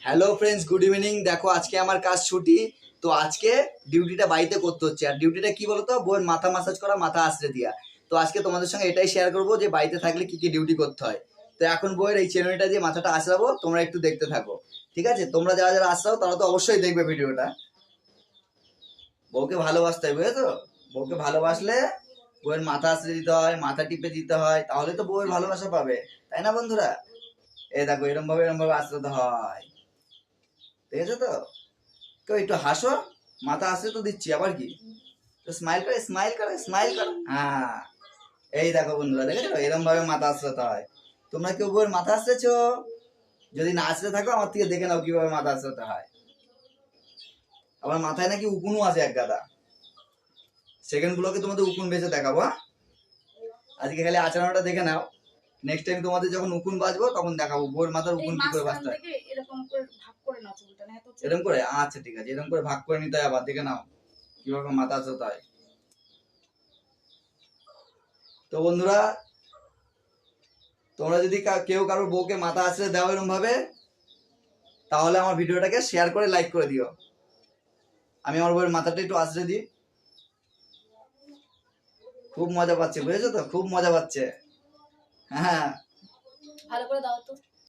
Hello friends good evening দেখো, আজকে আমার কাজ ছুটি, তো আজকে ডিউটিটা বাড়িতে করতে হচ্ছে। আর ডিউটিটা কি বলতো? বউয়ের মাথা মাসাজ করা, মাথা আশ্রে দিয়া। তো আজকে তোমাদের সঙ্গে এটাই শেয়ার করব যে বাড়িতে থাকলে কি কি ডিউটি করতে হয়। তো এখন বউয়ের এই চেনুনিটা দিয়ে মাথাটা আশ্রাবো, তোমরা একটু দেখতে থাকো। ঠিক আছে? তোমরা যারা যারা আশ্রাও, তারা তো অবশ্যই দেখবে ভিডিওটা। বউকে ভালোবাসতে হয় বুঝেছ? বউকে ভালোবাসলে বউয়ের মাথা আশ্রে দিতে হয়, মাথা টিপে দিতে হয়, তাহলে তো বউয়ের ভালোবাসা পাবে। তাই না বন্ধুরা? এ দেখো এরম ভাবে এরম হয়। আছে তো? কেউ একটু হাসো মাথা আসলে তো দিচ্ছি আবার কি? তো স্মাইল করে স্মাইল করে স্মাইল করো। হ্যাঁ। এই দেখো বন্ধুরা দেখেছ? এরম ভাবে মাথা আসতে হয়। তোমরা কেউ বউয়ের মাথা আসতেছ? যদি না আসতে থাকো আমার থেকে দেখে নাও কীভাবে মাথা আসতে হয়। আমার মাথায় নাকি উকুনও আছে এক গাদা। সেকেন্ড গুলোকে তোমাদের উকুন বেঁচে দেখাবো হ্যাঁ? আজকে খালি আচরণটা দেখে নাও। নেক্সট টাইম তোমাদের যখন উকুন বাজবো তখন দেখাবো বউয়ের মাথার উকুন কি করে বাঁচতে হয়। এরকম করে? আচ্ছা ঠিক আছে এরকম করে ভাগ করে নিতে হয় আবার দেখে নাও। কীভাবে মাথা আসতে হয়। তো বন্ধুরা তোমরা যদি কেউ কারোর বউকে মাথা আসলে দাও এরকম ভাবে তাহলে আমার ভিডিওটাকে শেয়ার করে লাইক করে দিও। আমি আমার বউয়ের মাথাটা একটু আছড়ে দিই। খুব মজা পাচ্ছে বুঝেছ তো? খুব মজা পাচ্ছে। হ্যাঁ। ভালো করে দাও তো।